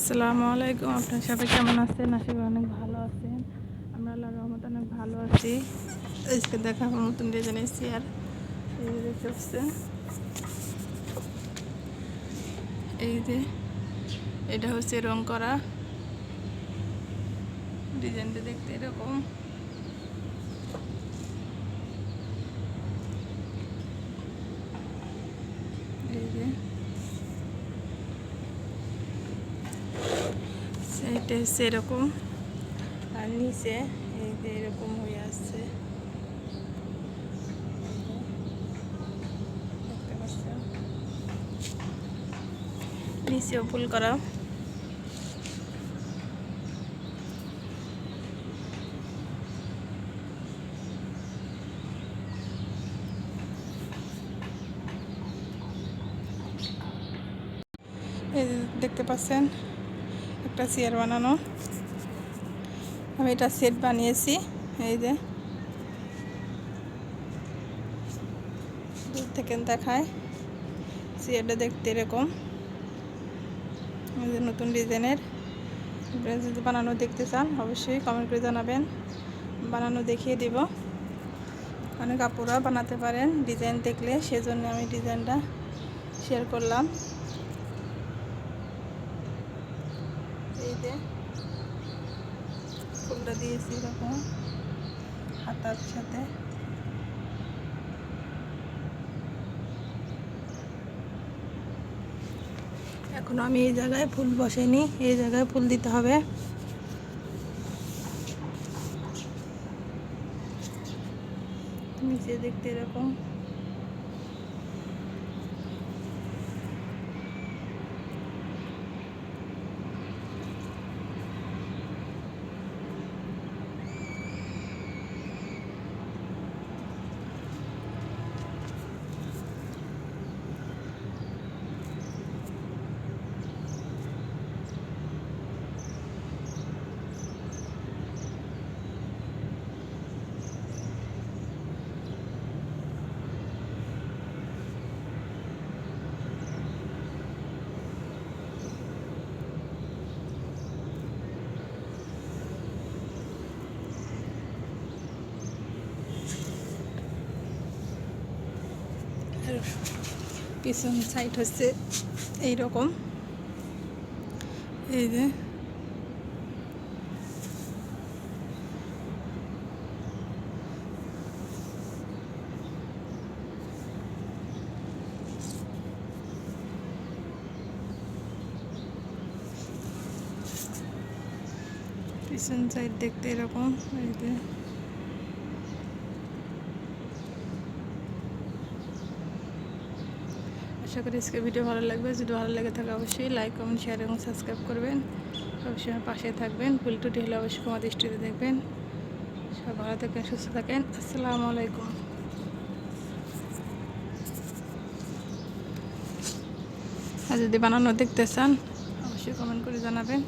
আসসালামু আলাইকুম। আপনার সবাই কেমন আছেন? আশা করি অনেক ভালো আছেন। আমরা আল্লাহর রহমত অনেক ভালো আছি। আজকে দেখাবো নতুন ডিজাইনের চেয়ার। এই যে পাচ্ছেন। এই যে এটা হচ্ছে রং করা ডিজাইনটা দেখতে এরকম। এই যে এটা হচ্ছে এরকম। আর নিচে এই যে এরকম হয়ে আসছে দেখতে পাচ্ছেন? নিচেও ফুল করা। দেখতে পাচ্ছেন? একটা চেয়ার বানানো। আমি এটা সেট বানিয়েছি, এই যে। দূর থেকে দেখায়, চেয়ারটা দেখতে এরকম। নতুন ডিজাইনের। যদি বানানো দেখতে চান, অবশ্যই কমেন্ট করে জানাবেন। বানানো দেখিয়ে দিব। অনেক আপুরা বানাতে পারেন ডিজাইন দেখলে, সেজন্য আমি ডিজাইনটা শেয়ার করলাম। এই যে ফুলটা দিয়েছি এরকম হাতার সাথে। এখন আমি এই জায়গায় ফুল বসাইনি এই জায়গায় ফুল দিতে হবে। নিচে দেখতে এরকম আর পিছন সাইড হচ্ছে এই রকম এই যে। পিছন সাইড দেখতে এরকম এই যে। আশা করি আজকে ভিডিও ভালো লাগবে। যদি ভালো লাগে থাকে অবশ্যই লাইক কমেন্ট শেয়ার এবং সাবস্ক্রাইব করবেন। অবশ্যই আমার পাশে থাকবেন। টুটি হলে অবশ্যই আমার দৃষ্টিতে দেখবেন। সব ভালো থাকেন সুস্থ থাকেন। আসসালামু আলাইকুম। আর যদি বানানো দেখতে চান, অবশ্যই কমেন্ট করে জানাবেন।